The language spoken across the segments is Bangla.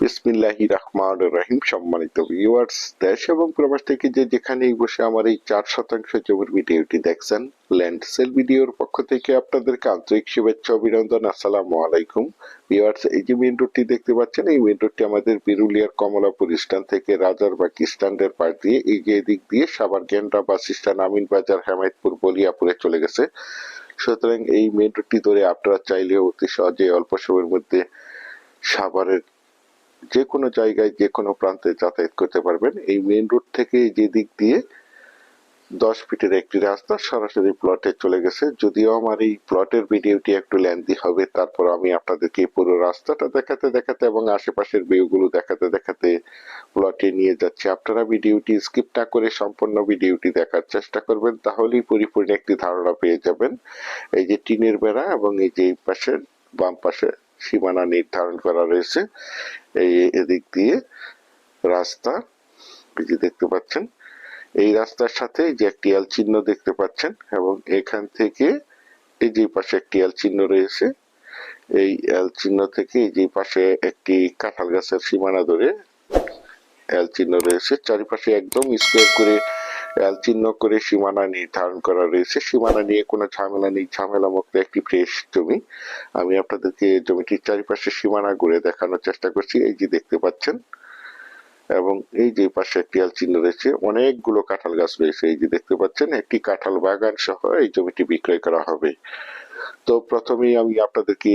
বিসমিল্লাহি রহমান রহিম, সম্মানিত ভিউয়ার্স দেশ এবং প্রবাস থেকে যে যেখানেই বসে আমার এই চার শতাংশ জমির ভিডিওটি দেখছেন ল্যান্ড সেল ভিডিওর পক্ষ থেকে আপনাদেরকে আন্তরিক শুভেচ্ছা, অভিনন্দন, আসসালামু আলাইকুম। ভিউয়ার্স এই যে মেন রোডটি দেখতে পাচ্ছেন, এই মেন রোডটি আমাদের বিরুলিয়ার কমলাপুর স্ট্যান্ড থেকে রাজারবাগ স্ট্যান্ডের পাশ দিয়ে এই যে এদিক দিয়ে সাবার গেন্ডা বাস স্ট্যান্ড, আমিন বাজার, হেমায়তপুর, বলিয়াপুরে চলে গেছে। সুতরাং এই মেন রোডটি ধরে আপনারা চাইলে অতি সহজে অল্প সময়ের মধ্যে সাভারের যে কোনো জায়গায় যে কোনো প্রান্তে যাতায়াত করতে পারবেন। এই মেইন রোড থেকে যে দিক দিয়ে দশ ফিটের একটি রাস্তা সরাসরি প্লটে চলে গেছে। যদিও আমার এই প্লটের ভিডিওটি একটু লেন্দি হবে, তারপর আমি আপনাদেরকে পুরো রাস্তাটা দেখাতে দেখাতে এবং আশেপাশের ভিউগুলো দেখাতে দেখাতে প্লটে নিয়ে যাচ্ছি। আপনারা ভিডিওটি স্কিপ না করে সম্পূর্ণ ভিডিওটি দেখার চেষ্টা করবেন, তাহলেই পরিপূর্ণ একটি ধারণা পেয়ে যাবেন। এই যে টিনের বেড়া এবং এই যে এই পাশের বাম পাশে সীমানা নির্ধারণ করা রয়েছে। এই এদিক দিয়ে রাস্তা দেখতে পাচ্ছেন, এই রাস্তার সাথে যে একটি এল চিহ্ন দেখতে পাচ্ছেন এবং এখান থেকে এই যে পাশে একটি এল চিহ্ন রয়েছে, এই এল চিহ্ন থেকে যে পাশে একটি কাঁঠাল গাছের সীমানা ধরে এল চিহ্ন রয়েছে। চারিপাশে একদম স্কোয়ার করে চিহ্ন করে সীমানা নির্ধারণ করা রয়েছে। সীমানা নিয়ে কোনো ঝামেলা নেই। ঝামেলা মুক্ত একটি ফ্রেশ জমি। আমি আপনাদেরকে জমিটির চারিপাশে সীমানা ঘুরে দেখানোর চেষ্টা করছি। এই যে দেখতে পাচ্ছেন, এবং এই যে পাশে একটি এল চিহ্ন রয়েছে, অনেকগুলো কাঁঠাল গাছ রয়েছে। এই যে দেখতে পাচ্ছেন, একটি কাঁঠাল বাগান সহ এই জমিটি বিক্রয় করা হবে। তো প্রথমেই আমি আপনাদেরকে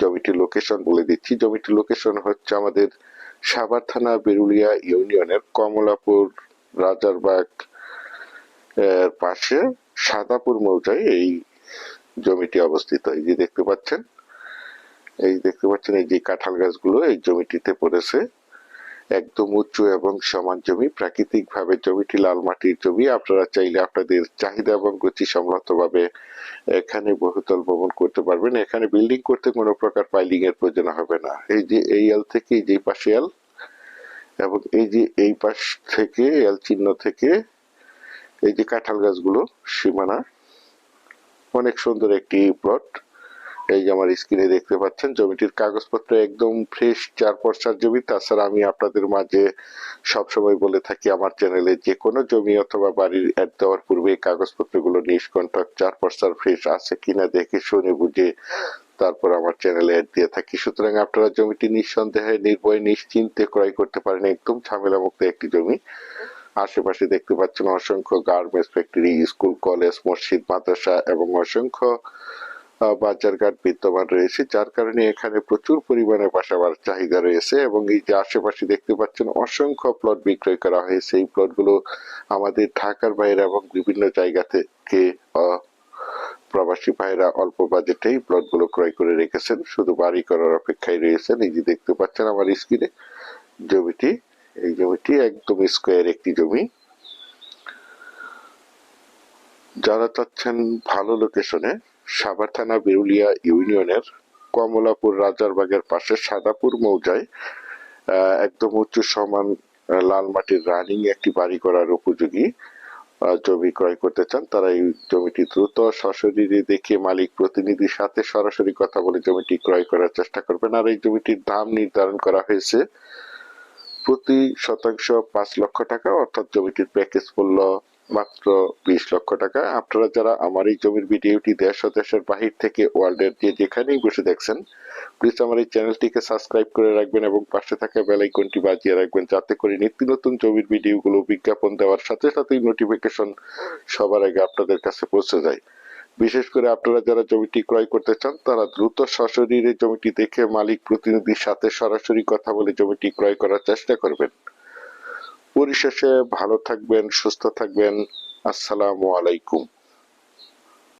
জমিটির লোকেশন বলে দিচ্ছি। জমিটির লোকেশন হচ্ছে আমাদের সাভার থানা বেরুলিয়া ইউনিয়নের কমলাপুর রাজারবাগ পাশে সাদাপুর মৌজায় এই জমিটি অবস্থিত। এই যে দেখতে পাচ্ছেন, এই দেখতে পাচ্ছেন এই যে কাঁঠাল গাছগুলো এই জমিটিতে পড়েছে। একদম উঁচু এবং সমান জমি প্রাকৃতিক ভাবে জমিটি লাল মাটির জমি। আপনারা চাইলে আপনাদের চাহিদা এবং রুচি সম্মত ভাবে এখানে বহুতল ভবন করতে পারবেন। এখানে বিল্ডিং করতে কোনো প্রকার পাইলিং এর প্রয়োজন হবে না। এই যে এই এল থেকে এই যে পাশে এল, এবং এই যে এই পাশ থেকে এল চিহ্ন থেকে এই যে কাঁঠাল গাছগুলো, সীমানা, অনেক সুন্দর একটি প্লট এই যে আমার স্ক্রিনে দেখতে পাচ্ছেন, জমিটির কাগজপত্র একদম ফ্রেশ চার পর্সার জমি। তাছাড়া আমি আপনাদের মাঝে সবসময় বলে থাকি, আমার চ্যানেলে যে কোনো জমি অথবা বাড়ির অ্যাড দেওয়ার পূর্বে কাগজপত্রগুলো নিষ্কণ্ঠক চার পর্সার ফ্রেশ আছে কিনা দেখে, শুনে, বুঝে তারপর আমার চ্যানেলে অ্যাড দিয়ে থাকি। সুতরাং আপনারা জমিটি নিঃসন্দেহে নির্ভয়, নিশ্চিন্তে ক্রয় করতে পারেন। একদম ঝামেলা মুক্ত একটি জমি। আশেপাশে দেখতে পাচ্ছেন অসংখ্য গার্মেন্টস ফ্যাক্টরি, স্কুল, কলেজ, মসজিদ, মাদ্রাসা এবং অসংখ্য বাজারঘাট বিদ্যমান রয়েছে, যার কারণে এখানে প্রচুর পরিমাণে বাসাবার চাহিদা রয়েছে এবং এই যে আশেপাশে দেখতে পাচ্ছেন অসংখ্য প্লট বিক্রয় করা হয়েছে। এই প্লটগুলো আমাদের ঢাকার বাইরে এবং বিভিন্ন জায়গা থেকে প্রবাসী ভাইরা অল্প বাজেটেই প্লটগুলো ক্রয় করে রেখেছেন। শুধু বাড়ি করার অপেক্ষায় রয়েছেন। এই যে দেখতে পাচ্ছেন আমার স্ক্রিনে জমিটি এই জমিটি একদম স্কোয়ার একটি জমি। যারা চাচ্ছেন ভালো লোকেশনে সাভার থানা বিরুলিয়া ইউনিয়নের কমলাপুর রাজারবাগের পাশে সাদাপুর মৌজায় একদম উচ্চ সমান লাল মাটির রানিং একটি বাড়ি করার উপযোগী জমি ক্রয় করতে চান, তারা এই জমিটি দ্রুত সশরীরে দেখে মালিক প্রতিনিধির সাথে সরাসরি কথা বলে জমিটি ক্রয় করার চেষ্টা করবেন। আর এই জমিটির দাম নির্ধারণ করা হয়েছে প্রতি শতাংশ পাঁচ লক্ষ টাকা, অর্থাৎ জমিটির প্যাকেজ মূল্য মাত্র বিশ লক্ষ টাকা। আপনারা যারা আমার এই জমির ভিডিওটি দেশ ও দেশের বাহির থেকে ওয়ার্ল্ডের যে যেখানেই বসে দেখছেন প্লিজ আমার এই চ্যানেলটিকে সাবস্ক্রাইব করে রাখবেন এবং পাশে থাকা বেল আইকনটি বাজিয়ে রাখবেন, যাতে করে নিত্য নতুন জমির ভিডিওগুলো বিজ্ঞাপন দেওয়ার সাথে সাথেই নোটিফিকেশন সবার আগে আপনাদের কাছে পৌঁছে যায়। বিশেষ করে আপনারা যারা জমিটি ক্রয় করতে চান, তারা দ্রুত সশরীরে জমিটি দেখে মালিক প্রতিনিধির সাথে সরাসরি কথা বলে জমিটি ক্রয় করার চেষ্টা করবেন। পরিশেষে ভালো থাকবেন, সুস্থ থাকবেন। আসসালামু আলাইকুম।